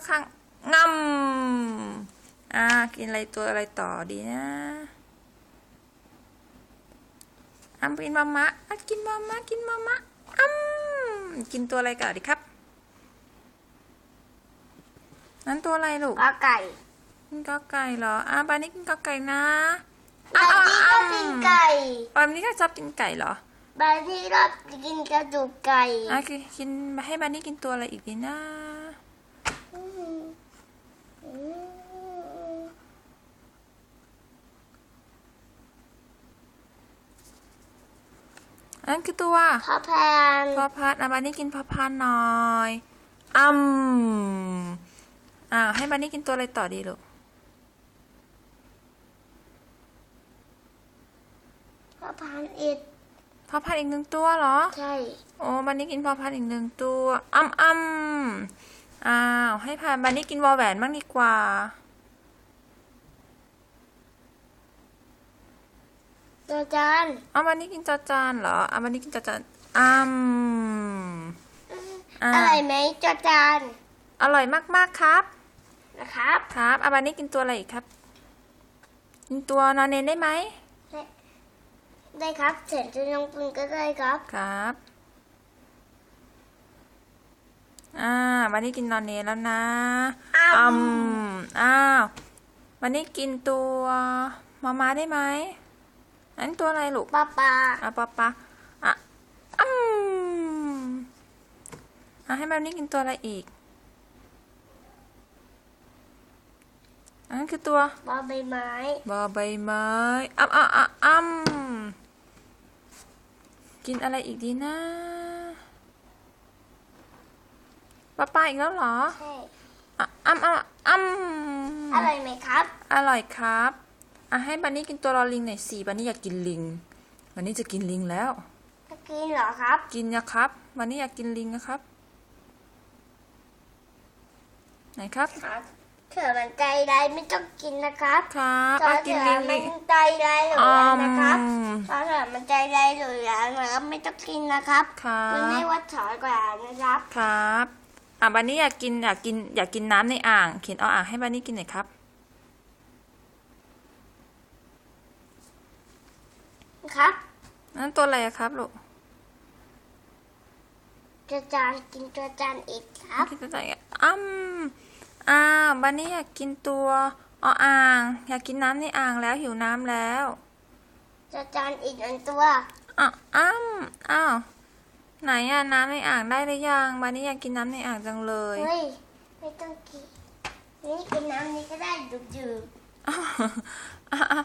ละครั้งงำอ่า กินอะไรตัวอะไรต่อดีนะอัมกินมามะอะกินมามะกินมามะอัมกินตัวอะไรก่อนดีครับ นั้นตัวอะไรลูกกอไก่กินกอไก่เหรออ่าบานี้กินกอไก่นะบางทีก็กินไก่บานี้ก็ชอบกินไก่เหรอบางทีก็กินกระดูกไก่อะกินกินให้บานี้กินตัวอะไรอีกดีนะ อืมอืม อั นนั้นคือตัวพ่อแพนพอพัดอะบานี้กินพอพันหน่อยอืมอ่าให้บานี้กินตัวอะไรต่อดีลูกพ่อแพนอิดพอพันอีกหนึ่งตัวเหรอ ใช่ โอ้บานี้กินพอพันอีกหนึ่งตัวอ้ำอ้ำอ้าวให้พานบานี้กินวอลแหวนบ้างดีกว่า ตัวจานเอาวันนี้กินจอจานเหรอเอาวันนี้กินจอจานอืมอ่าอะไรไหมจอจาน อร่อยมากๆครับ นะครับ ครับเอาวันนี้กินตัวอะไรอีกครับ กินตัวนอนเนนได้ไหม ได้ครับเสร็จจะยังปืนก็ได้ครับ ครับ อ่า วันนี้กินนอนเนนแล้วนะอ้าวอืมอ้าว วันนี้กินตัวมามาได้ไหม อันนตัวอะไรลูกป้าปาอะปะปะอะอืมอะให้แบบนี้กินตัวอะไรอีก อันนั้นคือตัวบอใบไม้บอใบไม้อ้ำอ้ำอ้ำอ้ำกินอะไรอีกดีนะป้าป้าอีกแล้วเหรอใช่อะอ้ำอ้ำอ้ำอะไรไหมครับ อร่อยครับ อะให้บันนี่กินตัวรอลิงหน่อยสิบันนี่อยากกินลิงบันนี่จะกินลิงแล้ว จะกินเหรอครับ กินนะครับวันนี้อยากกินลิงนะครับ ไหนครับ ครับเถื่อมันใจร้ายไม่ต้องกินนะครับครับถ้าเอากินเถื่อลิงมัลิงนใจร้ายหรืออืแล้วมนะครับถ้าเถื่อมันใจร้ายหรือแล้วนะครับไม่ต้องกินนะครับครัมันไม่บว่าถอยกว่านะครับ ครับอะบันนี่อยากกินอยากกินอยากกินน้ำในอ่าง เขียนเอาอ่างให้บันนี่กินหน่อยครับ ครับนั่นตัวอะไรอะครับลูกจะจานกินตัวจานอีกครับกินตัวไหนอะอ้ำอ้าวบันนี่อยากกินตัวเอาอ่าง อยากกินน้ำในอ่างแล้วหิวน้ำแล้วจะจานอีกหนึ่งตัวอะอ้ำอ้าวไหนอะน้ำในอ่างได้หรือยังบันนี่อยากกินน้ำในอ่างจังเลยเฮ้ยไม่ต้องกินนี่กินน้ำนี้ก็ได้ดื่มอะอะ